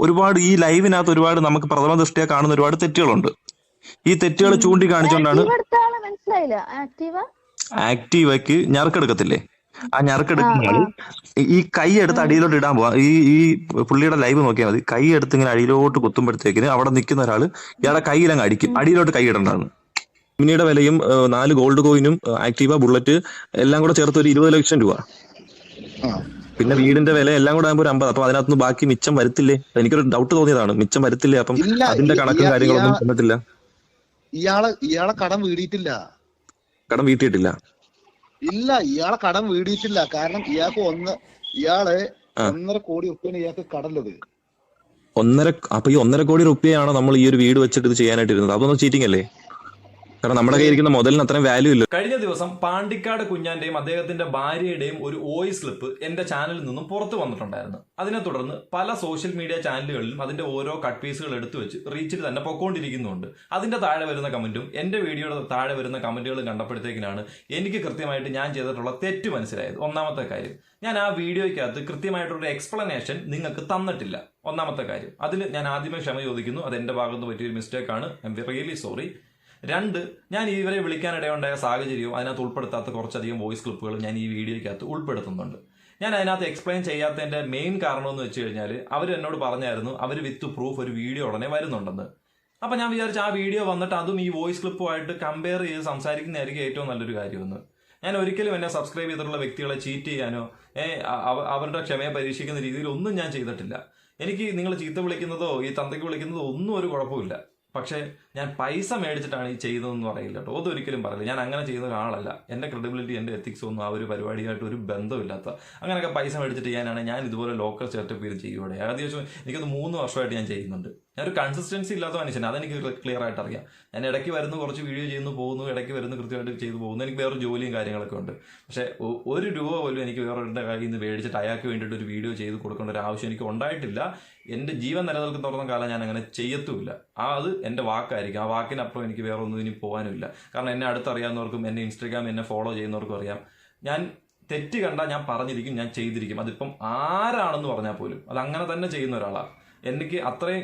ഒരുപാട് ഈ ലൈവിനകത്ത് ഒരുപാട് നമുക്ക് പ്രഥമ ദൃഷ്ടിയ കാണുന്ന ഒരുപാട് തെറ്റുകളുണ്ട്. ഈ തെറ്റുകൾ ചൂണ്ടിക്കാണിച്ചുകൊണ്ടാണ് ആക്റ്റീവയ്ക്ക് ഞറുക്കെടുക്കത്തില്ലേ? ആ ഞറുക്കെടുക്കുന്ന ആൾ ഈ- കൈ എടുത്ത് അടിയിലോട്ട് ഇടാൻ പോവാ. ഈ ഈ പുള്ളിയുടെ ലൈവ് നോക്കിയാൽ മതി. കൈ എടുത്ത് ഇങ്ങനെ അടിയിലോട്ട് കുത്തുമ്പോഴത്തേക്കിന് അവിടെ നിൽക്കുന്ന ഒരാൾ ഇയാളെ കൈയിലങ്ങ് അടിക്കും. അടിയിലോട്ട് കൈ ഇടണ്ടാണ് മിനിയുടെ വിലയും നാല് ഗോൾഡ് കോയിനും ആക്റ്റീവ ബുള്ളറ്റ് എല്ലാം കൂടെ ചേർത്ത് ഒരു ഇരുപത് ലക്ഷം രൂപ. പിന്നെ വീടിന്റെ വില എല്ലാം കൂടെ ആകുമ്പോൾ ഒരു അമ്പത്. അപ്പൊ അതിനകത്തുനിന്ന് ബാക്കി മിച്ചം വരത്തില്ലേ? എനിക്കൊരു ഡൗട്ട് തോന്നിയതാണ്. മിച്ചം വരത്തില്ലേ? അപ്പം ഇല്ല, അതിന്റെ ഇ- കണക്കും ഇയാ- കാര്യങ്ങളൊന്നും ഇയാ- തന്നിട്ടില്ല ഇയാളെ ഇയാളെ കടം വീടിയിട്ടില്ല. കടം വീട്ടിയിട്ടില്ല. ഇല്ല ഇയാളെ കടം വീടിയിട്ടില്ല. കാരണം ഇയാൾക്ക് ഒന്ന് ഇയാൾ ആ. ഒന്നര കോടി ഉറുപ്പിയാണ് ഇയാൾക്ക് കടലുള്ളത്. ഒന്നര അപ്പൊ ഈ ഒന്നര കോടി റുപ്യയാണ് നമ്മൾ ഈ ഒരു വീട് വെച്ചിട്ട് ഇത് ചെയ്യാനായിട്ട് ഇരുന്നത് അതൊന്നും ചീറ്റിംഗ് അല്ലേ? കാരണം നമ്മുടെ കയ്യിൽ ഇരിക്കുന്ന മുതലിന് അത്രയും വാല്യൂ ഇല്ല. കഴിഞ്ഞ ദിവസം പാണ്ടിക്കാട് കുഞ്ഞാന്റെയും അദ്ദേഹത്തിന്റെ ഭാര്യയുടെയും ഒരു വോയിസ് ക്ലിപ്പ് എന്റെ ചാനലിൽ നിന്നും പുറത്തു വന്നിട്ടുണ്ടായിരുന്നു. അതിനെ തുടർന്ന് പല സോഷ്യൽ മീഡിയ ചാനലുകളിലും അതിന്റെ ഓരോ കട്ട് പീസുകൾ എടുത്തു വെച്ച് റീച്ചിൽ തന്നെ പൊക്കോണ്ടിരിക്കുന്നുണ്ട്. അതിന്റെ താഴെ വരുന്ന കമന്റും എന്റെ വീഡിയോയുടെ താഴെ വരുന്ന കമന്റുകളും കണ്ടപ്പോഴത്തേക്കിനാണ് എനിക്ക് കൃത്യമായിട്ട് ഞാൻ ചെയ്തിട്ടുള്ള തെറ്റ് മനസ്സിലായത്. ഒന്നാമത്തെ കാര്യം ഞാൻ ആ വീഡിയോയ്ക്കകത്ത് കൃത്യമായിട്ടൊരു എക്സ്പ്ലനേഷൻ നിങ്ങൾക്ക് തന്നിട്ടില്ല. ഒന്നാമത്തെ കാര്യം അതിൽ ഞാൻ ആദ്യമേ ക്ഷമ ചോദിക്കുന്നു. അത് എന്റെ ഭാഗത്ത് പറ്റിയൊരു മിസ്റ്റേക്കാണ് ഐ എം റിയലി സോറി രണ്ട് ഞാൻ ഇവരെ വിളിക്കാനിടയുണ്ടായ സാഹചര്യവും അതിനകത്ത് ഉൾപ്പെടുത്താത്ത കുറച്ചധികം വോയിസ് ക്ലിപ്പുകൾ ഞാൻ ഈ വീഡിയോയ്ക്കകത്ത് ഉൾപ്പെടുത്തുന്നുണ്ട്. ഞാൻ അതിനകത്ത് എക്സ്പ്ലെയിൻ ചെയ്യാത്തതിന്റെ മെയിൻ കാരണം എന്ന് വെച്ച് കഴിഞ്ഞാൽ അവർ എന്നോട് പറഞ്ഞായിരുന്നു അവർ വിത്ത് പ്രൂഫ് ഒരു വീഡിയോ ഉടനെ വരുന്നുണ്ടെന്ന്. അപ്പം ഞാൻ വിചാരിച്ചു ആ വീഡിയോ വന്നിട്ട് അതും ഈ വോയിസ് ക്ലിപ്പുമായിട്ട് കമ്പയർ ചെയ്ത് സംസാരിക്കുന്നതായിരിക്കും ഏറ്റവും നല്ലൊരു കാര്യമെന്ന്. ഞാൻ ഒരിക്കലും എന്നെ സബ്സ്ക്രൈബ് ചെയ്തിട്ടുള്ള വ്യക്തികളെ ചീറ്റ് ചെയ്യാനോ അവരുടെ ക്ഷമയെ പരീക്ഷിക്കുന്ന രീതിയിൽ ഒന്നും ഞാൻ ചെയ്തിട്ടില്ല. എനിക്ക് നിങ്ങൾ ചീത്ത വിളിക്കുന്നതോ ഈ തന്തയ്ക്ക് വിളിക്കുന്നതോ ഒന്നും ഒരു കുഴപ്പമില്ല പക്ഷേ ഞാൻ പൈസ മേടിച്ചിട്ടാണ് ഈ ചെയ്തതെന്ന് പറയില്ല കേട്ടോ. അതൊരിക്കലും പറയില്ല. ഞാൻ അങ്ങനെ ചെയ്യുന്ന ഒരാളല്ല. എന്റെ ക്രെഡിബിലിറ്റി എന്റെ എത്തിക്സ് ഒന്നും ആ ഒരു പരിപാടിയായിട്ട് ഒരു ബന്ധമില്ലാത്ത അങ്ങനെയൊക്കെ പൈസ മേടിച്ചിട്ട് ചെയ്യാനാണ് ഞാൻ ഇതുപോലെ ലോക്കൽ സെറ്റപ്പ് ചെയ്ത് ചെയ്യുകയുടെ ഏകദേശം എനിക്കത് മൂന്ന് വർഷമായിട്ട് ഞാൻ ചെയ്യുന്നുണ്ട്. ഞാനൊരു കൺസിസ്റ്റൻസി ഇല്ലാത്ത മനുഷ്യൻ അതെനിക്ക് ക്ലിയർ ആയിട്ട് അറിയാം. ഞാൻ ഇടയ്ക്ക് വരുന്നു കുറച്ച് വീഡിയോ ചെയ്യുന്നു പോകുന്നു ഇടയ്ക്ക് വരുന്നു കൃത്യമായിട്ട് ചെയ്തു പോകുന്നു. എനിക്ക് വേറെ ജോലിയും കാര്യങ്ങളൊക്കെ ഉണ്ട്. പക്ഷേ ഒരു രൂപ പോലും എനിക്ക് വേറൊരുടെ കയ്യിൽ നിന്ന് മേടിച്ചിട്ട് അയാൾക്ക് വേണ്ടിയിട്ട് ഒരു വീഡിയോ ചെയ്ത് കൊടുക്കേണ്ട ഒരു ആവശ്യം എനിക്ക് ഉണ്ടായിട്ടില്ല. എന്റെ ജീവൻ നിലനിൽക്കുന്നിടത്തോളം കാലം ഞാൻ അങ്ങനെ ചെയ്യത്തുമില്ല. ആ അത് എന്റെ വാക്കായിരിക്കും. ആ വാക്കിനപ്പുറം എനിക്ക് വേറെ ഒന്നും ഇനി പോകാനുമില്ല. കാരണം എന്നെ അടുത്തറിയാവുന്നവർക്കും എന്നെ ഇൻസ്റ്റാഗ്രാം എന്നെ ഫോളോ ചെയ്യുന്നവർക്കും അറിയാം. ഞാൻ തെറ്റ് കണ്ടാൽ ഞാൻ പറഞ്ഞിരിക്കും ഞാൻ ചെയ്തിരിക്കും. അതിപ്പം ആരാണെന്ന് പറഞ്ഞാൽ പോലും അത് അങ്ങനെ തന്നെ ചെയ്യുന്ന ഒരാളാണ് എനിക്ക് അത്രയും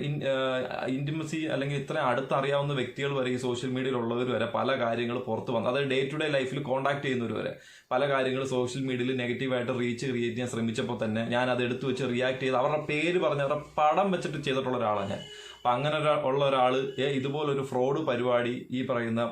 ഇന്റിമസി അല്ലെങ്കിൽ ഇത്രയും അടുത്തറിയാവുന്ന വ്യക്തികൾ വരെ ഈ സോഷ്യൽ മീഡിയയിൽ ഉള്ളവർ വരെ പല കാര്യങ്ങൾ പുറത്ത് വന്നു അതായത് ഡേ ടു ഡേ ലൈഫിൽ കോൺടാക്ട് ചെയ്യുന്നവർ വരെ പല കാര്യങ്ങൾ സോഷ്യൽ മീഡിയയിൽ നെഗറ്റീവായിട്ട് റീച്ച് ക്രിയേറ്റ് ചെയ്യാൻ ശ്രമിച്ചപ്പോൾ തന്നെ ഞാൻ അത് എടുത്തു വെച്ച് റിയാക്ട് ചെയ്ത് അവരുടെ പേര് പറഞ്ഞ് അവരുടെ പടം വെച്ചിട്ട് ചെയ്തിട്ടുള്ള ഒരാളാണ് ഞാൻ. അപ്പം അങ്ങനെ ഉള്ള ഒരാൾ ഇതുപോലൊരു ഫ്രോഡ് പരിപാടി ഈ പറയുന്ന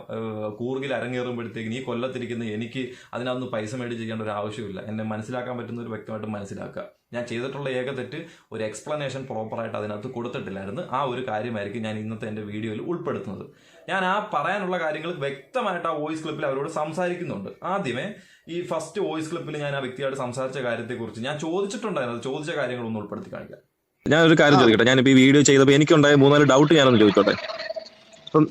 കൂർഗിൽ അരങ്ങേറുമ്പോഴത്തേക്കും ഈ കൊല്ലത്തിരിക്കുന്ന എനിക്ക് അതിനകത്ത് പൈസ മേടിച്ച് ചെയ്യേണ്ട ഒരു ആവശ്യമില്ല. എന്നെ മനസ്സിലാക്കാൻ പറ്റുന്ന ഒരു വ്യക്തമായിട്ട് മനസ്സിലാക്കുക. ഞാൻ ചെയ്തിട്ടുള്ള ഏക തെറ്റ് ഒരു എക്സ്പ്ലനേഷൻ പ്രോപ്പറായിട്ട് അതിനകത്ത് കൊടുത്തിട്ടില്ലായിരുന്നു. ആ ഒരു കാര്യമായിരിക്കും ഞാൻ ഇന്നത്തെ എന്റെ വീഡിയോയിൽ ഉൾപ്പെടുത്തുന്നത്. ഞാൻ ആ പറയാനുള്ള കാര്യങ്ങൾ വ്യക്തമായിട്ട് ആ വോയിസ് ക്ലിപ്പിൽ അവരോട് സംസാരിക്കുന്നുണ്ട്. ആദ്യമേ ഈ ഫസ്റ്റ് വോയിസ് ക്ലിപ്പിൽ ഞാൻ ആ വ്യക്തിയായിട്ട് സംസാരിച്ച കാര്യത്തെക്കുറിച്ച് ഞാൻ ചോദിച്ചിട്ടുണ്ടായിരുന്നു. ചോദിച്ച കാര്യങ്ങളൊന്നും ഉൾപ്പെടുത്തി കാണിക്കാം. ഞാൻ ഒരു കാര്യം ചോദിക്കട്ടെ? ഞാനിപ്പോ ഈ വീഡിയോ ചെയ്തപ്പോൾ എനിക്കുണ്ടായ മൂന്നാൽ ഡൗട്ട് ഞാനൊന്ന് ചോദിക്കട്ടെ? അപ്പം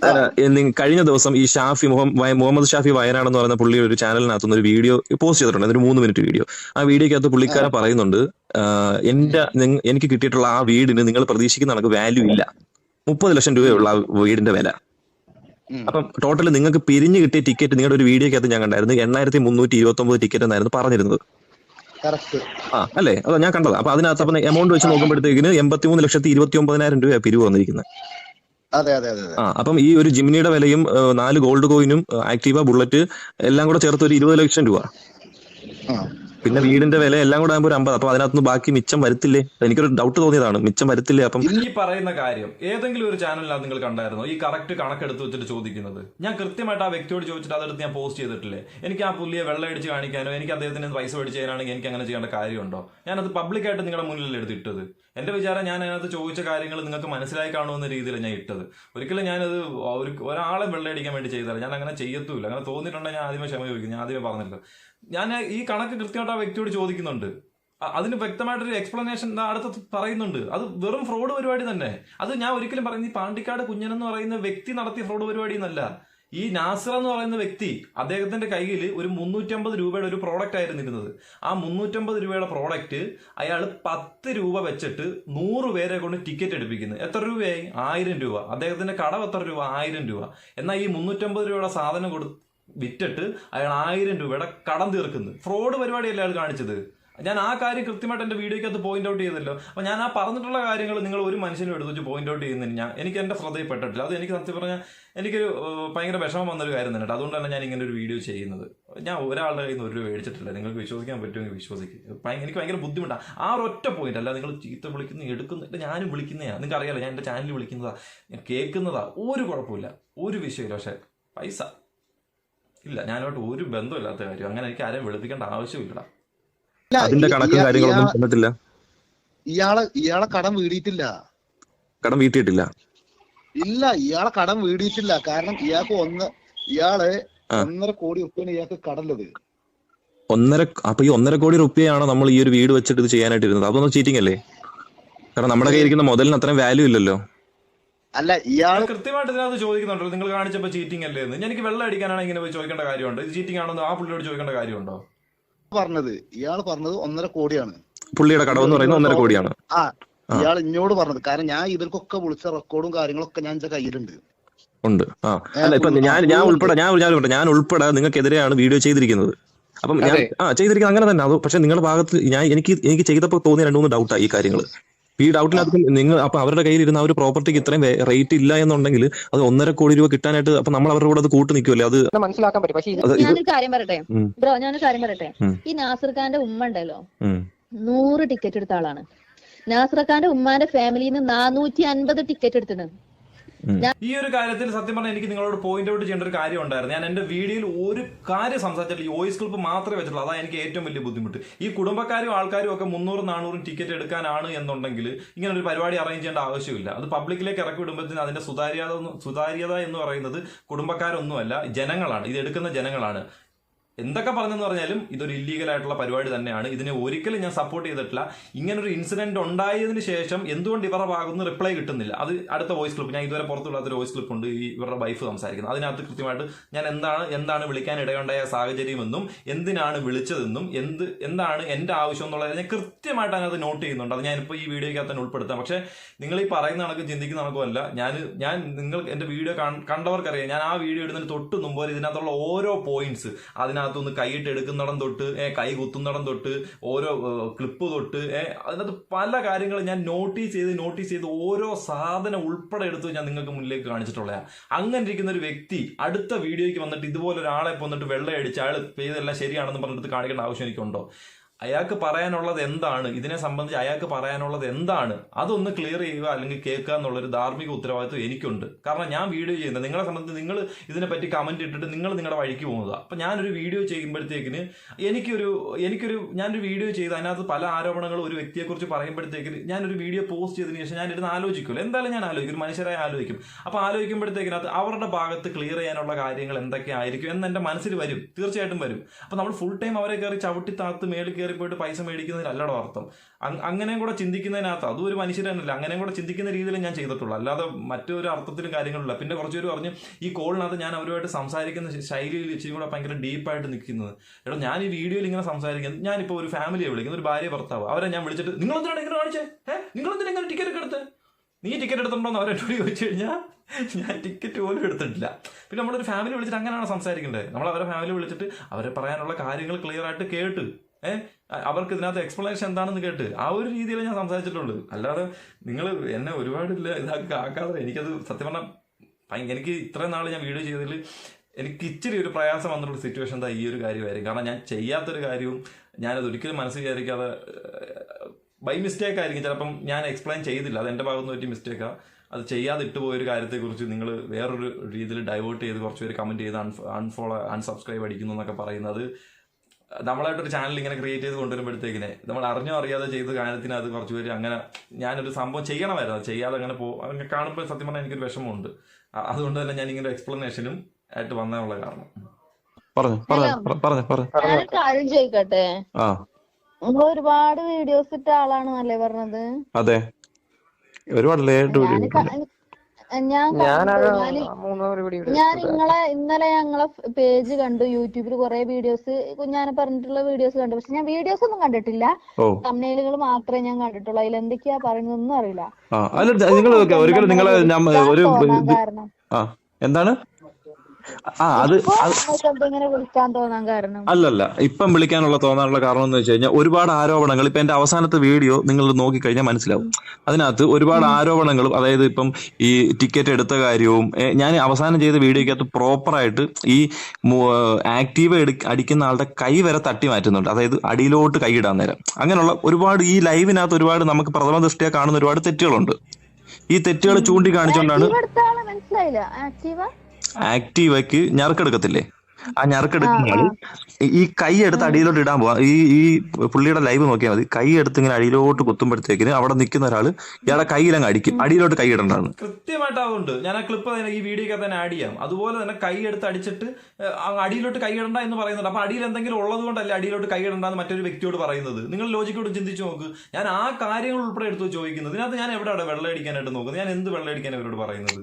കഴിഞ്ഞ ദിവസം ഈ ഷാഫി മുഹമ്മ- മുഹമ്മദ് ഷാഫി വയനാട് എന്ന് പറയുന്ന പുള്ളി ഒരു ചാനലിനകത്തുനിന്ന് ഒരു വീഡിയോ പോസ്റ്റ് ചെയ്തിട്ടുണ്ട്. അതൊരു മൂന്ന് മിനിറ്റ് വീഡിയോ. ആ വീഡിയോക്കകത്ത് പുള്ളിക്കാരൻ പറയുന്നുണ്ട് എന്റെ എനിക്ക് കിട്ടിയിട്ടുള്ള ആ വീടിന് നിങ്ങൾ പ്രതീക്ഷിക്കുന്ന നമുക്ക് വാല്യൂ ഇല്ല. മുപ്പത് ലക്ഷം രൂപയുള്ള ആ വീടിന്റെ വില. അപ്പം ടോട്ടൽ നിങ്ങൾക്ക് പിരിഞ്ഞു കിട്ടിയ ടിക്കറ്റ് നിങ്ങളുടെ ഒരു വീഡിയോക്കകത്ത് ഞാൻ കണ്ടായിരുന്നു. എണ്ണായിരത്തി മുന്നൂറ്റി ഇരുപത്തി ഒമ്പത് ടിക്കറ്റ് എന്നായിരുന്നു പറഞ്ഞിരുന്നത്. ആ അല്ലേ? അതാ ഞാൻ കണ്ടത്. അപ്പൊ അതിനകത്ത് അപ്പം എമൗണ്ട് വെച്ച് നോക്കുമ്പോഴത്തേക്കിന് എൺപത്തി മൂന്ന് ലക്ഷത്തി ഇരുപത്തി ഒമ്പതിനായിരം രൂപ പിരിവ് വന്നിരിക്കുന്നത് അതെ അതെ അതെ അതെ. ആ അപ്പം ഈ ഒരു ജിമിനിയുടെ വിലയും നാല് ഗോൾഡ് കോയിനും ആക്റ്റീവ ബുള്ളറ്റ് എല്ലാം കൂടെ ചേർത്ത് ഒരു ഇരുപത് ലക്ഷം രൂപ. പിന്നെ വീടിന്റെ വില എല്ലാം കൂടെ ആകുമ്പോൾ ഒരു അമ്പത്. അപ്പൊ അതിനകത്തുനിന്ന് ബാക്കി മിച്ചം വരത്തില്ലേ? എനിക്കൊരു ഡൗട്ട് തോന്നിയതാണ്. മിച്ചം വരത്തില്ലേ അപ്പം? ഈ പറയുന്ന കാര്യം ഏതെങ്കിലും ഒരു ചാനലിനകത്ത് നിങ്ങൾ കണ്ടായിരുന്നോ? ഈ കറക്റ്റ് കണക്കെടുത്ത് വെച്ചിട്ട് ചോദിക്കുന്നത്. ഞാൻ കൃത്യമായിട്ട് ആ വ്യക്തിയോട് ചോദിച്ചിട്ട് അതെടുത്ത് ഞാൻ പോസ്റ്റ് ചെയ്തിട്ടില്ലേ? എനിക്ക് ആ പുള്ളിയെ വെള്ളം അടിച്ച് കാണിക്കാനോ എനിക്ക് അദ്ദേഹത്തിന് പൈസ മേടിച്ച് തരാണെങ്കിൽ എനിക്ക് അങ്ങനെ ചെയ്യേണ്ട കാര്യമുണ്ടോ? ഞാനത് പബ്ലിക്കായിട്ട് നിങ്ങളുടെ മുന്നിൽ എടുത്ത് എന്റെ വിചാരം ഞാൻ അതിനകത്ത് ചോദിച്ച കാര്യങ്ങൾ നിങ്ങൾക്ക് മനസ്സിലായി കാണുമെന്ന രീതിയിൽ ഞാൻ ഇട്ടത്. ഒരിക്കലും ഞാനത് ഒരു ഒരാളെ വെള്ളയടിക്കാൻ വേണ്ടി ചെയ്തതല്ല. ഞാൻ അങ്ങനെ ചെയ്യത്തുമില്ല. അങ്ങനെ തോന്നിയിട്ടുണ്ടെങ്കിൽ ഞാൻ ആദ്യമേ ക്ഷമ ചോദിക്കും. ഞാൻ ആദ്യമേ പറഞ്ഞില്ല. ഞാൻ ഈ കണക്ക് കൃത്യമായിട്ട് ആ വ്യക്തിയോട് ചോദിക്കുന്നുണ്ട്. അതിന് വ്യക്തമായിട്ടൊരു എക്സ്പ്ലനേഷൻ അടുത്ത് പറയുന്നുണ്ട്. അത് വെറും ഫ്രോഡ് പരിപാടി തന്നെ. അത് ഞാൻ ഒരിക്കലും ഈ പാണ്ടിക്കാട് കുഞ്ഞൻ എന്ന് പറയുന്ന വ്യക്തി നടത്തിയ ഫ്രോഡ് പരിപാടി എന്നല്ല. ഈ നാസർ എന്ന് പറയുന്ന വ്യക്തി അദ്ദേഹത്തിന്റെ കയ്യിൽ ഒരു മുന്നൂറ്റമ്പത് രൂപയുടെ ഒരു പ്രോഡക്റ്റ് ആയിരുന്നു ഇരുന്നത്. ആ മുന്നൂറ്റമ്പത് രൂപയുടെ പ്രോഡക്റ്റ് അയാൾ പത്ത് രൂപ വെച്ചിട്ട് നൂറ് പേരെ കൊണ്ട് ടിക്കറ്റ് എടുപ്പിക്കുന്നു. എത്ര രൂപയായി? ആയിരം രൂപ. അദ്ദേഹത്തിന്റെ കടം എത്ര രൂപ? ആയിരം രൂപ. എന്നാൽ ഈ മുന്നൂറ്റമ്പത് രൂപയുടെ സാധനം കൊടു വിറ്റിട്ട് അയാൾ ആയിരം രൂപയുടെ കടം തീർക്കുന്നു. ഫ്രോഡ് പരിപാടിയല്ലേ അയാൾ കാണിച്ചത്? ഞാൻ ആ കാര്യം കൃത്യമായിട്ട് എന്റെ വീഡിയോയ്ക്കകത്ത് പോയിന്റ് ഔട്ട് ചെയ്തല്ലോ അപ്പൊ ഞാൻ ആ പറഞ്ഞിട്ടുള്ള കാര്യങ്ങൾ നിങ്ങൾ ഒരു മനുഷ്യനും എടുത്ത് വെച്ച് പോയിന്റ് ഔട്ട് ചെയ്യുന്നില്ല. ഞാൻ എനിക്ക് എന്റെ ശ്രദ്ധയിൽപ്പെട്ടിട്ടില്ല അത് എനിക്ക് സത്യം പറഞ്ഞാൽ എനിക്കൊരു ഭയങ്കര വിഷമം വന്നൊരു കാര്യം തന്നെ അതുകൊണ്ടാണ് ഞാൻ ഇങ്ങനെ ഒരു വീഡിയോ ചെയ്യുന്നത്. ഞാൻ ഒരാളുടെ കയ്യിൽ നിന്ന് ഒരു മേടിച്ചിട്ടില്ല. നിങ്ങൾക്ക് വിശ്വസിക്കാൻ പറ്റുമെങ്കിൽ വിശ്വസിക്കും. എനിക്ക് ഭയങ്കര ബുദ്ധിമുട്ടാണ് ആ ഒറ്റ പോയിന്റ് അല്ല നിങ്ങൾ ചീത്ത വിളിക്കുന്ന എടുക്കുന്ന ഞാനും വിളിക്കുന്നതാണ് നിങ്ങൾക്ക് അറിയാലോ ഞാൻ എന്റെ ചാനലിൽ വിളിക്കുന്നതാ. ഞാൻ കേൾക്കുന്നതാ. ഒരു കുഴപ്പമില്ല. ഒരു വിഷയമില്ല. പക്ഷെ പൈസ ഇല്ല. ഞാനോട്ട് ഒരു ബന്ധമില്ലാത്ത കാര്യം. അങ്ങനെ എനിക്ക് ആരെയും വെളുപ്പിക്കേണ്ട ആവശ്യമില്ല ഇല്ല, അതിന്റെ കണക്കും കാര്യങ്ങളൊന്നും ചെന്നിട്ടില്ല. തന്നിട്ടില്ല ഇയാളെ ഇയാളെ കടം വീടിയിട്ടില്ല. കടം വീട്ടിയിട്ടില്ല. ഇല്ല ഇയാളെ കടം വീടിയിട്ടില്ല. കാരണം ഇയാൾക്ക് ഒന്ന് ഇയാൾ. ഒന്നര കോടി ഉറുപ്പിയാണ് ഇയാൾക്ക് കടലത് ഒന്നര അപ്പൊ ഈ ഒന്നര കോടി റുപ്യയാണ് നമ്മൾ ഈ ഒരു വീട് വെച്ചിട്ട് ഇത് ചെയ്യാനായിട്ട് ഇരുന്നത് അതൊന്നും ചീറ്റിംഗ് അല്ലേ കാരണം നമ്മുടെ കയ്യിൽ ഇരിക്കുന്ന മുതലിന് അത്രയും വാല്യൂ ഇല്ലല്ലോ. അല്ല ഇയാൾ കൃത്യമായിട്ട് ഇതിനകത്ത് ചോദിക്കുന്നുണ്ടല്ലോ. നിങ്ങൾ കാണിച്ചപ്പോൾ ചീറ്റിംഗ് അല്ലേ എന്ന്. എനിക്ക് വെള്ളം അടിക്കാനാണ് ഇങ്ങനെ പോയി ചോദിക്കേണ്ട കാര്യമുണ്ടോ? ഇത് ചീറ്റിംഗ് ആണെന്ന് ആ പുള്ളിയോട് ചോദിക്കേണ്ട കാര്യമുണ്ടോ? പറഞ്ഞത്. ഇയാൾ പറഞ്ഞത് ഒന്നര കോടിയാണ്. പുള്ളിയുടെ കടം എന്ന് പറയുന്നത് ഒന്നര കോടിയാണ്. ആ ഇയാൾ എന്നോട് പറഞ്ഞത്. കാരണം ഞാൻ ഇവർക്കൊക്കെ വിളിച്ച റെക്കോർഡും കാര്യങ്ങളൊക്കെ ഞാൻ എന്റെ കയ്യിലുണ്ട്. ഉണ്ട്. ആ. അല്ല ഇപ്പൊ ഞാൻ ഞാൻ ഉൾപ്പെടെ ഞാൻ ഞാൻ ഉൾപ്പെടെ ഞാൻ ഉൾപ്പെടെ നിങ്ങൾക്കെതിരെയാണ് വീഡിയോ ചെയ്തിരിക്കുന്നത്. അപ്പം ഞാൻ ആ ചെയ്തിരിക്കുന്നത് അങ്ങനെ തന്നെ. അത് പക്ഷെ നിങ്ങളുടെ ഭാഗത്ത് ഞാൻ എനിക്ക് എനിക്ക് ചെയ്തപ്പോൾ തോന്നിയ രണ്ടു മൂന്ന് ഡൗട്ടാണ് ഈ കാര്യങ്ങൾ ഈ ഡൗട്ടിനകത്ത് നിങ്ങൾ അപ്പൊ അവരുടെ കയ്യിൽ ഇരുന്ന ആ ഒരു പ്രോപ്പർട്ടിക്ക് ഇത്രയും റേറ്റ് ഇല്ല എന്നുണ്ടെങ്കിൽ അത് ഒന്നര കോടി രൂപ കിട്ടാനായിട്ട് അപ്പൊ നമ്മൾ അവരുടെ കൂടെ അത് കൂട്ട് നിൽക്കുമല്ലേ അത് മനസ്സിലാക്കാൻ പറ്റും. പക്ഷേ ഞാനൊരു കാര്യം പറയട്ടെ? ബ്രോ ഞാനൊരു കാര്യം പറയട്ടെ? ഈ നാസർ ഖാന്റെ ഉമ്മ ഉണ്ടല്ലോ? നൂറ് ടിക്കറ്റ് എടുത്ത ആളാണ്. നാസർ ഖാന്റെ ഉമ്മാന്റെ ഫാമിലിന്ന് നിന്ന് നാനൂറ്റി അൻപത് ടിക്കറ്റ് എടുത്തിട്ടുണ്ട്. ഈ ഒരു കാര്യത്തിൽ സത്യം പറഞ്ഞാൽ എനിക്ക് നിങ്ങളോട് പോയിന്റ് ഔട്ട് ചെയ്യേണ്ട ഒരു കാര്യം ഉണ്ടായിരുന്നു. ഞാൻ എന്റെ വീഡിയോയിൽ ഒരു കാര്യം സംസാരിച്ചിട്ടില്ല. ഈ വോയിസ് ക്ലിപ്പ് മാത്രമേ വെച്ചിട്ടുള്ളൂ. അതാണ് എനിക്ക് ഏറ്റവും വലിയ ബുദ്ധിമുട്ട്. ഈ കുടുംബക്കാരും ആൾക്കാരും ഒക്കെ മുന്നൂറും നാനൂറും ടിക്കറ്റ് എടുക്കാനാണ് എന്നുണ്ടെങ്കിൽ ഇങ്ങനെ ഒരു പരിപാടി അറേഞ്ച് ചെയ്യേണ്ട ആവശ്യമില്ല. അത് പബ്ലിക്കിലേക്ക് ഇറക്കി വിടുമ്പോഴത്തേന് അതിന്റെ സുതാര്യത സുതാര്യത എന്ന് പറയുന്നത് കുടുംബക്കാരൊന്നുമല്ല ജനങ്ങളാണ്. ഇത് എടുക്കുന്ന ജനങ്ങളാണ്. എന്തൊക്കെ പറഞ്ഞെന്ന് പറഞ്ഞാലും ഇതൊരു ഇല്ലീഗൽ ആയിട്ടുള്ള പരിപാടി തന്നെയാണ്. ഇതിനെ ഒരിക്കലും ഞാൻ സപ്പോർട്ട് ചെയ്തിട്ടില്ല. ഇങ്ങനൊരു ഇൻസിഡന്റ് ഉണ്ടായതിന് ശേഷം എന്തുകൊണ്ട് ഇവരുടെ ഭാഗത്തുനിന്ന് റിപ്ലൈ കിട്ടുന്നില്ല? അത് അടുത്ത വോയിസ് ക്ലിപ്പ് ഞാൻ ഇതുവരെ പുറത്തുവിടാത്തൊരു വോയിസ് ക്ലിപ്പ് ഉണ്ട്. ഈ ഇവരുടെ വൈഫ് സംസാരിക്കുന്നത്. അതിനകത്ത് കൃത്യമായിട്ട് ഞാൻ എന്താണ് എന്താണ് വിളിക്കാൻ ഇടയുണ്ടായ സാഹചര്യമെന്നും എന്തിനാണ് വിളിച്ചതെന്നും എന്ത് എന്താണ് എന്റെ ആവശ്യം എന്നുള്ളത് ഞാൻ കൃത്യമായിട്ട് അതിനകത്ത് നോട്ട് ചെയ്യുന്നുണ്ട്. അത് ഞാനിപ്പോൾ ഈ വീഡിയോയ്ക്കകത്ത് തന്നെ ഉൾപ്പെടുത്താം. പക്ഷേ നിങ്ങൾ ഈ പറയുന്ന കണക്ക് ചിന്തിക്കുന്ന കണക്കുമല്ല. ഞാൻ ഞാൻ നിങ്ങൾ എന്റെ വീഡിയോ കണ്ടവർക്കറിയാം. ഞാൻ ആ വീഡിയോ ഇടുന്നതിന് തൊട്ട് മുമ്പ് ഇതിനകത്തുള്ള ഓരോ പോയിന്റ്സ് അതിനകത്തുനിന്ന് കൈയിട്ട് എടുക്കുന്നിടം തൊട്ട് കൈ കുത്തുന്നിടം തൊട്ട് ഓരോ ക്ലിപ്പ് തൊട്ട് അതിനകത്ത് പല കാര്യങ്ങളും ഞാൻ നോട്ടീസ് ചെയ്ത് നോട്ടീസ് ചെയ്ത് ഓരോ സാധനം ഉൾപ്പെടെ എടുത്ത് ഞാൻ നിങ്ങൾക്ക് മുന്നിലേക്ക് കാണിച്ചിട്ടുള്ള അങ്ങനെ ഇരിക്കുന്ന ഒരു വ്യക്തി അടുത്ത വീഡിയോയ്ക്ക് വന്നിട്ട് ഇതുപോലെ ഒരാളെ വന്നിട്ട് വെള്ളം അടിച്ച് അയാൾ ചെയ്തെല്ലാം ശരിയാണെന്ന് പറഞ്ഞിട്ട് കാണിക്കേണ്ട ആവശ്യം എനിക്കുണ്ടോ? അയാൾക്ക് പറയാനുള്ളത് എന്താണ്? ഇതിനെ സംബന്ധിച്ച് അയാൾക്ക് പറയാനുള്ളത് എന്താണ്? അതൊന്ന് ക്ലിയർ ചെയ്യുക അല്ലെങ്കിൽ കേൾക്കുക എന്നുള്ളൊരു ധാർമ്മിക ഉത്തരവാദിത്വം എനിക്കുണ്ട്. കാരണം ഞാൻ വീഡിയോ ചെയ്യുന്നത് നിങ്ങളെ സംബന്ധിച്ച് നിങ്ങൾ ഇതിനെപ്പറ്റി കമന്റ് ഇട്ടിട്ട് നിങ്ങൾ നിങ്ങളുടെ വഴിക്ക് പോകുന്നത് അപ്പം ഞാനൊരു വീഡിയോ ചെയ്യുമ്പോഴത്തേക്കിന് എനിക്കൊരു എനിക്കൊരു ഞാനൊരു വീഡിയോ ചെയ്ത് അതിനകത്ത് പല ആരോപണങ്ങളും ഒരു വ്യക്തിയെക്കുറിച്ച് പറയുമ്പോഴത്തേക്കിന് ഞാനൊരു വീഡിയോ പോസ്റ്റ് ചെയ്തതിന് ശേഷം ഞാനിരുന്ന് ആലോചിക്കുമല്ലോ എന്തായാലും ഞാൻ ആലോചിക്കും. മനുഷ്യരായി ആലോചിക്കും. അപ്പോൾ ആലോചിക്കുമ്പോഴത്തേക്കിനകത്ത് അവരുടെ ഭാഗത്ത് ക്ലിയർ ചെയ്യാനുള്ള കാര്യങ്ങൾ എന്തൊക്കെ ആയിരിക്കും എന്ന് എന്റെ മനസ്സിൽ വരും. തീർച്ചയായിട്ടും വരും. അപ്പം നമ്മൾ ഫുൾ ടൈം അവരെ കയറി ചവിട്ടി താത്ത് മേളിൽ കയറി പോയിട്ട് പൈസ മേടിക്കുന്നതിലല്ലടോ അർത്ഥം. അങ് അങ്ങനെയും കൂടെ ചിന്തിക്കുന്നതിനകത്ത് അതും ഒരു മനുഷ്യർ തന്നെയല്ല. അങ്ങനെയും കൂടെ ചിന്തിക്കുന്ന രീതിയിൽ ഞാൻ ചെയ്തിട്ടുള്ളൂ. അല്ലാതെ മറ്റൊരു അർത്ഥത്തിലും കാര്യങ്ങളില്ല. പിന്നെ കുറച്ച് പേര് പറഞ്ഞു ഈ കോളിനകത്ത് ഞാൻ അവരുമായിട്ട് സംസാരിക്കുന്ന ശൈലിയിൽ ഇച്ചിരി കൂടെ ഭയങ്കര ഡീപ്പായിട്ട് നിൽക്കുന്നത്. എടോ ഞാൻ ഈ വീഡിയോയിൽ ഇങ്ങനെ സംസാരിക്കുന്നത്. ഞാനിപ്പോൾ ഒരു ഫാമിലിയെ വിളിക്കുന്നു ഒരു ഭാര്യ ഭർത്താവ്. അവരെ ഞാൻ വിളിച്ചിട്ട് നിങ്ങൾ എന്തിനാണ് ഇങ്ങനെ കാണിച്ചേ? ഏഹ് നിങ്ങൾ എന്തിനാ ഇങ്ങനെ ടിക്കറ്റ് ഒക്കെ എടുത്ത്? നീ ടിക്കറ്റ് എടുത്തിട്ടുണ്ടോ എന്ന് അവരെന്നോട് ചോദിച്ചു കഴിഞ്ഞാൽ ഞാൻ ടിക്കറ്റ് പോലും എടുത്തിട്ടില്ല. പിന്നെ നമ്മളൊരു ഫാമിലി വിളിച്ചിട്ട് അങ്ങനെയാണ് സംസാരിക്കേണ്ടത് നമ്മൾ അവരെ ഫാമിലി വിളിച്ചിട്ട് അവരെ പറയാനുള്ള കാര്യങ്ങൾ ക്ലിയർ ആയിട്ട് കേട്ട്. ഏഹ് അവർക്ക് ഇതിനകത്ത് എക്സ്പ്ലനേഷൻ എന്താണെന്ന് കേട്ട് ആ ഒരു രീതിയിൽ ഞാൻ സംസാരിച്ചിട്ടുള്ളൂ അല്ലാതെ നിങ്ങൾ എന്നെ ഒരുപാട് ഇല്ല ഇതാക്കി ആക്കാതെ എനിക്കത് സത്യം പറഞ്ഞാൽ എനിക്ക് ഇത്രയും നാൾ ഞാൻ വീഡിയോ ചെയ്തതിൽ എനിക്ക് ഇച്ചിരി ഒരു പ്രയാസം വന്നിട്ടുള്ള സിറ്റുവേഷൻ എന്താ ഈ ഒരു കാര്യമായിരിക്കും. കാരണം ഞാൻ ചെയ്യാത്തൊരു കാര്യവും ഞാനത് ഒരിക്കലും മനസ്സിൽ വിചാരിക്കാതെ ബൈ മിസ്റ്റേക്ക് ആയിരിക്കും. ചിലപ്പം ഞാൻ എക്സ്പ്ലെയിൻ ചെയ്തില്ല. അത് എന്റെ ഭാഗത്ത് നിന്ന് പറ്റിയ മിസ്റ്റേക്കാണ് അത് ചെയ്യാതെ ഇട്ടുപോയൊരു കാര്യത്തെക്കുറിച്ച് നിങ്ങൾ വേറൊരു രീതിയിൽ ഡൈവേർട്ട് ചെയ്ത് കുറച്ച് പേര് കമന്റ് ചെയ്ത് അൺഫോളോ അൺസബ്സ്ക്രൈബ് അടിക്കുന്നു എന്നൊക്കെ പറയുന്നത് നമ്മളായിട്ടൊരു ചാനൽ ഇങ്ങനെ ക്രിയേറ്റ് ചെയ്ത് കൊണ്ടുവരുമ്പോഴത്തേക്കിനെ നമ്മൾ അറിഞ്ഞോ അറിയാതെ ചെയ്ത കാര്യത്തിന് അത് കുറച്ച് പേര് അങ്ങനെ ഞാനൊരു സംഭവം ചെയ്യണമായിരുന്നു. അത് ചെയ്യാതെ അങ്ങനെ പോകും അങ്ങനെ കാണുമ്പോൾ സത്യം പറഞ്ഞാൽ എനിക്കൊരു വിഷമമുണ്ട്. അതുകൊണ്ട് തന്നെ ഞാൻ ഇങ്ങനെ എക്സ്പ്ലനേഷനും ആയിട്ട് വന്നുള്ള കാരണം. പറഞ്ഞു പറഞ്ഞു പറഞ്ഞു കാര്യം ചോദിക്കട്ടെ? നിങ്ങൾ ഒരുപാട് വീഡിയോസ് ഇട്ട അല്ലേ പറഞ്ഞത്? അതെ. ഒരുപാട് ലേറ്റ് ഞാൻ ഞാൻ നിങ്ങളെ ഇന്നലെ ഞങ്ങളെ പേജ് കണ്ടു യൂട്യൂബിൽ കുറെ വീഡിയോസ് കുഞ്ഞാനെ പറഞ്ഞിട്ടുള്ള വീഡിയോസ് കണ്ടു. പക്ഷെ ഞാൻ വീഡിയോസ് ഒന്നും കണ്ടിട്ടില്ല. ഓ. തമ്മിലുകൾ മാത്രമേ ഞാൻ കണ്ടിട്ടുള്ളൂ. അതിൽ എന്തൊക്കെയാ പറയുന്നതൊന്നും അറിയില്ല. എന്താണ്? ആ അത് അല്ലല്ല ഇപ്പം വിളിക്കാനുള്ള തോന്നാനുള്ള കാരണം എന്ന് വെച്ച് കഴിഞ്ഞാൽ ഒരുപാട് ആരോപണങ്ങൾ ഇപ്പൊ എന്റെ അവസാനത്തെ വീഡിയോ നിങ്ങൾ നോക്കിക്കഴിഞ്ഞാൽ മനസ്സിലാവും. അതിനകത്ത് ഒരുപാട് ആരോപണങ്ങളും അതായത് ഇപ്പം ഈ ടിക്കറ്റ് എടുത്ത കാര്യവും ഞാൻ അവസാനം ചെയ്ത വീഡിയോക്കകത്ത് പ്രോപ്പറായിട്ട് ഈ ആക്റ്റീവ് അടിക്കുന്ന ആളുടെ കൈ വരെ തട്ടി മാറ്റുന്നുണ്ട്. അതായത് അടിയിലോട്ട് ഇടാൻ നേരം. അങ്ങനെയുള്ള ഒരുപാട് ഈ ലൈവിനകത്ത് ഒരുപാട് നമുക്ക് പ്രഥമ ദൃഷ്ടിയാ കാണുന്ന ഒരുപാട് തെറ്റുകളുണ്ട്. ഈ തെറ്റുകൾ ചൂണ്ടിക്കാണിച്ചുകൊണ്ടാണ് മനസ്സിലായില്ല. ആക്റ്റീവയ്ക്ക് ഞറുക്കെടുക്കത്തില്ലേ? ആ ഞറുക്കെടുക്കുന്ന ആൾ ഈ കൈ എടുത്ത് അടിയിലോട്ട് ഇടാൻ പോവാ. ഈ ഈ പുള്ളിയുടെ ലൈവ് നോക്കിയാൽ മതി. കൈ എടുത്ത് ഇങ്ങനെ അടിയിലോട്ട് കുത്തുമ്പോഴത്തേക്കിന് അവിടെ നിൽക്കുന്ന ഒരാൾ ഇയാളെ കയ്യിലങ്ങ് അടിക്കും. അടിയിലോട്ട് കൈ ഇടണ്ടാണ് കൃത്യമായിട്ട് അതുകൊണ്ട് ഞാൻ ആ ക്ലിപ്പ് തന്നെ ഈ വീഡിയോ തന്നെ ആഡ് ചെയ്യാം. അതുപോലെ തന്നെ കൈ എടുത്ത് അടിച്ചിട്ട് അങ്ങ് അടിയിലോട്ട് കൈ ഇടണ്ട എന്ന് പറയുന്നുണ്ട്. അപ്പൊ അടിയിൽ എന്തെങ്കിലും ഉള്ളത് കൊണ്ടല്ലേ അടിയിലോട്ട് കൈ ഇടണ്ട എന്ന് മറ്റൊരു വ്യക്തിയോട് പറയുന്നത്? നിങ്ങൾ ലോജിക്കോട് ചിന്തിച്ചു നോക്ക്. ഞാൻ ആ കാര്യങ്ങൾ ഉൾപ്പെടെ എടുത്ത് ചോദിക്കുന്നത്. ഇതിനകത്ത് ഞാൻ എവിടെയാണ് വെള്ളം അടിക്കാനായിട്ട് നോക്കുന്നത്? ഞാൻ എന്ത് വെള്ളം അടിക്കാൻ ഇവരോട് പറയുന്നത്?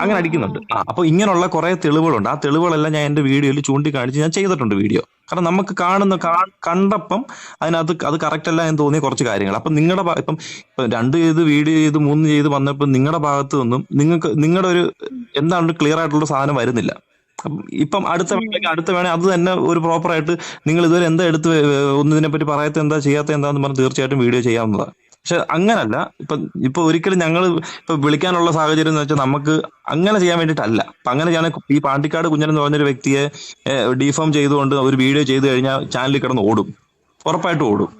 അങ്ങനെ അടിക്കുന്നുണ്ട്. ആ അപ്പൊ ഇങ്ങനെയുള്ള കുറെ തെളിവുകളുണ്ട്. ആ തെളിവുകളെല്ലാം ഞാൻ എന്റെ വീഡിയോയിൽ ചൂണ്ടിക്കാണിച്ച് ഞാൻ ചെയ്തിട്ടുണ്ട് വീഡിയോ. കാരണം നമുക്ക് കാണുന്ന കണ്ടപ്പം അതിനകത്ത് അത് കറക്റ്റ് അല്ല എന്ന് തോന്നിയ കുറച്ച് കാര്യങ്ങൾ. അപ്പൊ നിങ്ങളുടെ ഇപ്പം ഇപ്പം രണ്ട് ചെയ്ത് വീഡിയോ ചെയ്ത് മൂന്ന് ചെയ്ത് വന്നപ്പോൾ നിങ്ങളുടെ ഭാഗത്തു നിന്നും നിങ്ങൾക്ക് നിങ്ങളുടെ ഒരു എന്താണ് ക്ലിയർ ആയിട്ടുള്ള സാധനം വരുന്നില്ല. ഇപ്പം അടുത്ത വേണമെങ്കിൽ അടുത്ത വേണേ അത് തന്നെ ഒരു പ്രോപ്പറായിട്ട് നിങ്ങൾ ഇതുവരെ എന്താ എടുത്ത് ഒന്നിനെ പറ്റി പറയാത്ത എന്താ ചെയ്യാത്ത എന്താന്ന് പറഞ്ഞ് തീർച്ചയായിട്ടും വീഡിയോ ചെയ്യാവുന്നതാണ്. പക്ഷെ അങ്ങനല്ല. ഇപ്പൊ ഇപ്പൊ ഒരിക്കലും ഞങ്ങൾ ഇപ്പൊ വിളിക്കാനുള്ള സാഹചര്യം എന്ന് വെച്ചാൽ നമുക്ക് അങ്ങനെ ചെയ്യാൻ വേണ്ടിയിട്ടല്ല. അപ്പൊ അങ്ങനെ ഞാൻ ഈ പാണ്ടിക്കാട് കുഞ്ഞൻ എന്ന് പറഞ്ഞൊരു വ്യക്തിയെ ഡിഫോം ചെയ്തുകൊണ്ട് ഒരു വീഡിയോ ചെയ്തു കഴിഞ്ഞാൽ ചാനലിൽ കിടന്ന് ഓടും. ഉറപ്പായിട്ടും ഓടും.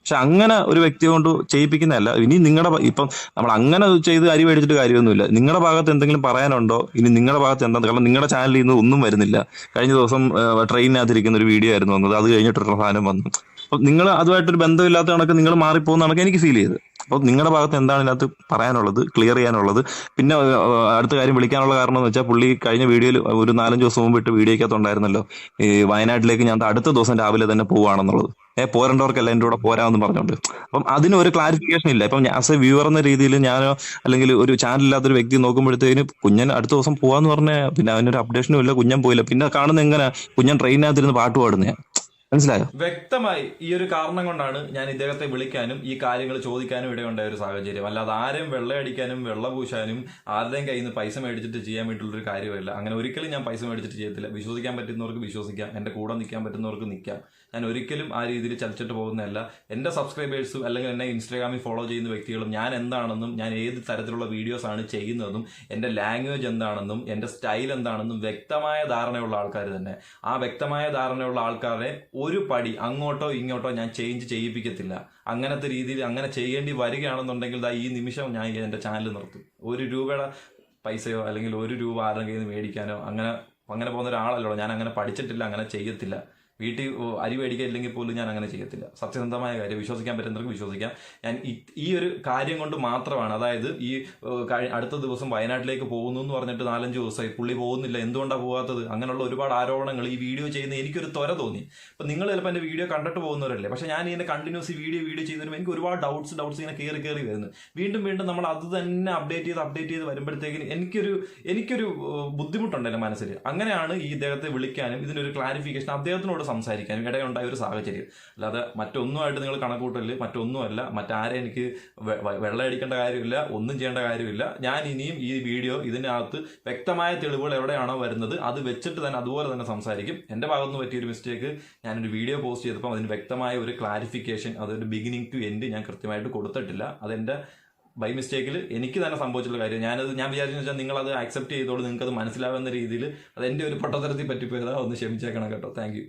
പക്ഷെ അങ്ങനെ ഒരു വ്യക്തി കൊണ്ട് ചെയ്യിപ്പിക്കുന്നതല്ല. ഇനി നിങ്ങളുടെ ഇപ്പം നമ്മൾ അങ്ങനെ ചെയ്ത് അരി മേടിച്ചിട്ട് കാര്യമൊന്നുമില്ല. നിങ്ങളുടെ ഭാഗത്ത് എന്തെങ്കിലും പറയാനുണ്ടോ? ഇനി നിങ്ങളുടെ ഭാഗത്ത് എന്താ? കാരണം നിങ്ങളുടെ ചാനലിൽ നിന്ന് ഒന്നും വരുന്നില്ല. കഴിഞ്ഞ ദിവസം ട്രെയിനിനകത്തിരിക്കുന്ന ഒരു വീഡിയോ ആയിരുന്നു വന്നത്. അത് കഴിഞ്ഞിട്ടൊരു സാധനം വന്നു. അപ്പൊ നിങ്ങൾ അതുമായിട്ടൊരു ബന്ധമില്ലാത്ത കണക്ക് നിങ്ങൾ മാറിപ്പോകുന്ന കണക്ക് എനിക്ക് ഫീൽ ചെയ്ത് അപ്പോൾ നിങ്ങളുടെ ഭാഗത്ത് എന്താണ് ഇതിനകത്ത് പറയാനുള്ളത് ക്ലിയർ ചെയ്യാനുള്ളത്? പിന്നെ അടുത്ത കാര്യം വിളിക്കാനുള്ള കാരണം എന്ന് വെച്ചാൽ പുള്ളി കഴിഞ്ഞ വീഡിയോയിൽ ഒരു നാലഞ്ച് ദിവസം മുമ്പ് ഇട്ട് വീഡിയോക്കകത്ത് ഉണ്ടായിരുന്നല്ലോ. ഈ വയനാട്ടിലേക്ക് ഞാൻ അടുത്ത ദിവസം രാവിലെ തന്നെ പോവാണെന്നുള്ളത്. ഏ പോരേണ്ടവർക്കല്ല എന്റെ കൂടെ പോരാമെന്ന് പറഞ്ഞോണ്ട്. അപ്പം അതിന് ഒരു ക്ലാരിഫിക്കേഷൻ ഇല്ല. ഇപ്പം ആസ് എ വ്യൂവർ എന്ന രീതിയിൽ ഞാനോ അല്ലെങ്കിൽ ഒരു ചാനൽ ഇല്ലാത്തൊരു വ്യക്തി നോക്കുമ്പോഴത്തേന് കുഞ്ഞൻ അടുത്ത ദിവസം പോവാന്ന് പറഞ്ഞാൽ പിന്നെ അവനൊരു അപ്ഡേഷനും ഇല്ല കുഞ്ഞൻ പോയില്ല. പിന്നെ കാണുന്ന എങ്ങനെ കുഞ്ഞൻ ട്രെയിനകത്തിരുന്ന് പാട്ട് പാടുന്നേ മനസ്സിലായോ? വ്യക്തമായി ഈ ഒരു കാരണം കൊണ്ടാണ് ഞാൻ ഇദ്ദേഹത്തെ വിളിക്കാനും ഈ കാര്യങ്ങൾ ചോദിക്കാനും ഇടയുണ്ടായ ഒരു സാഹചര്യം. അല്ലാതെ ആരെയും വെള്ളയടിക്കാനും വെള്ള പൂശാനും ആരുടെയും കയ്യിൽ നിന്ന് പൈസ മേടിച്ചിട്ട് ചെയ്യാൻ വേണ്ടിയുള്ള ഒരു കാര്യമല്ല അങ്ങനെ ഒരിക്കലും ഞാൻ പൈസ മേടിച്ചിട്ട് ചെയ്യത്തില്ല. വിശ്വസിക്കാൻ പറ്റുന്നവർക്ക് വിശ്വസിക്കാം. എന്റെ കൂടെ നിൽക്കാൻ പറ്റുന്നവർക്ക് നിൽക്കാം. ഞാൻ ഒരിക്കലും ആ രീതിയിൽ ചലിച്ചിട്ട് പോകുന്നതല്ല. എന്റെ സബ്സ്ക്രൈബേഴ്സും അല്ലെങ്കിൽ എന്നെ ഇൻസ്റ്റാഗ്രാമിൽ ഫോളോ ചെയ്യുന്ന വ്യക്തികളും ഞാൻ എന്താണെന്നും ഞാൻ ഏത് തരത്തിലുള്ള വീഡിയോസ് ആണ് ചെയ്യുന്നതെന്നും എന്റെ ലാംഗ്വേജ് എന്താണെന്നും എന്റെ സ്റ്റൈൽ എന്താണെന്നും വ്യക്തമായ ധാരണയുള്ള ആൾക്കാർ തന്നെ. ആ വ്യക്തമായ ധാരണയുള്ള ആൾക്കാരെ ഒരു പടി അങ്ങോട്ടോ ഇങ്ങോട്ടോ ഞാൻ ചേഞ്ച് ചെയ്യിപ്പിക്കത്തില്ല. അങ്ങനത്തെ രീതിയിൽ അങ്ങനെ ചെയ്യേണ്ടി വരികയാണെന്നുണ്ടെങ്കിൽ ദാ ഈ നിമിഷം ഞാൻ എന്റെ ചാനൽ നിർത്തും. ഒരു രൂപയുടെ പൈസയോ അല്ലെങ്കിൽ ഒരു രൂപ ആരുടെ മേടിക്കാനോ അങ്ങനെ അങ്ങനെ പോകുന്ന ഒരാളല്ലോ ഞാൻ അങ്ങനെ പഠിച്ചിട്ടില്ല അങ്ങനെ ചെയ്യത്തില്ല. വീട്ടിൽ അരി അരി മേടിക്കില്ലെങ്കിൽ പോലും ഞാൻ അങ്ങനെ ചെയ്യത്തില്ല. സത്യസന്ധമായ കാര്യം വിശ്വസിക്കാൻ പറ്റുന്നവർക്ക് വിശ്വസിക്കാം. ഞാൻ ഈ- ഒരു കാര്യം കൊണ്ട് മാത്രമാണ് അതായത് ഈ അടുത്ത ദിവസം വയനാട്ടിലേക്ക് പോകുന്നു എന്ന് പറഞ്ഞിട്ട് നാലഞ്ച് ദിവസമായി പുള്ളി പോകുന്നില്ല എന്തുകൊണ്ടാണ് പോകാത്തത്? അങ്ങനെയുള്ള ഒരുപാട് ആരോപണങ്ങൾ ഈ വീഡിയോ ചെയ്യുന്ന എനിക്കൊരു ത്വര തോന്നി. അപ്പം നിങ്ങൾ ചിലപ്പോൾ എന്റെ വീഡിയോ കണ്ടിട്ട് പോകുന്നവരല്ലേ? പക്ഷേ ഞാൻ ഇങ്ങനെ കണ്ടിന്യൂസ് വീഡിയോ വീഡിയോ ചെയ്ത് എനിക്ക് ഒരുപാട് ഡൗട്ട്സ് ഡൗട്ട്സ് ഇങ്ങനെ കയറി കയറി വരുന്നു. വീണ്ടും വീണ്ടും നമ്മൾ അത് തന്നെ അപ്ഡേറ്റ് ചെയ്ത് അപ്ഡേറ്റ് ചെയ്ത് വരുമ്പോഴത്തേക്കിന് എനിക്കൊരു എനിക്കൊരു ബുദ്ധിമുട്ടുണ്ട് എന്റെ മനസ്സിൽ. അങ്ങനെയാണ് ഈ ഇദ്ദേഹത്തെ വിളിക്കാനും ഇതിനൊരു ക്ലാരിഫിക്കേഷൻ അദ്ദേഹത്തിനോട് സംസാരിക്കാനും ഇടയുണ്ടായ ഒരു സാഹചര്യം. അല്ലാതെ മറ്റൊന്നുമായിട്ട് നിങ്ങൾ കണക്കൂട്ടൽ മറ്റൊന്നുമല്ല മറ്റാരെ എനിക്ക് വെ- വെ- വെള്ളം അടിക്കേണ്ട കാര്യമില്ല ഒന്നും ചെയ്യേണ്ട കാര്യമില്ല. ഞാൻ ഇനിയും ഈ വീഡിയോ ഇതിനകത്ത് വ്യക്തമായ തെളിവുകൾ എവിടെയാണോ വരുന്നത് അത് വെച്ചിട്ട് തന്നെ അതുപോലെ തന്നെ സംസാരിക്കും. എന്റെ ഭാഗത്തുനിന്ന് പറ്റിയൊരു മിസ്റ്റേക്ക് ഞാനൊരു വീഡിയോ പോസ്റ്റ് ചെയ്തപ്പോൾ അതിന് വ്യക്തമായ ഒരു ക്ലാരിഫിക്കേഷൻ അതൊരു ബിഗിനിങ് ടു എൻഡ് ഞാൻ കൃത്യമായിട്ട് കൊടുത്തിട്ടില്ല. അതെന്റെ ബൈ മിസ്റ്റേക്കിൽ എനിക്ക് തന്നെ സംഭവിച്ചിട്ടുള്ള കാര്യം. ഞാനത് ഞാൻ വിചാരിച്ചു വെച്ചാൽ നിങ്ങൾ അത് ആക്സെപ്റ്റ് ചെയ്തോളൂ നിങ്ങൾക്ക് അത് മനസ്സിലാവുന്ന രീതിയിൽ അത് എന്റെ ഒരു പൊട്ടത്തരത്തിൽ പറ്റിപ്പോയതാ ഒന്ന് ക്ഷമിച്ചേക്കണം കേട്ടോ. താങ്ക്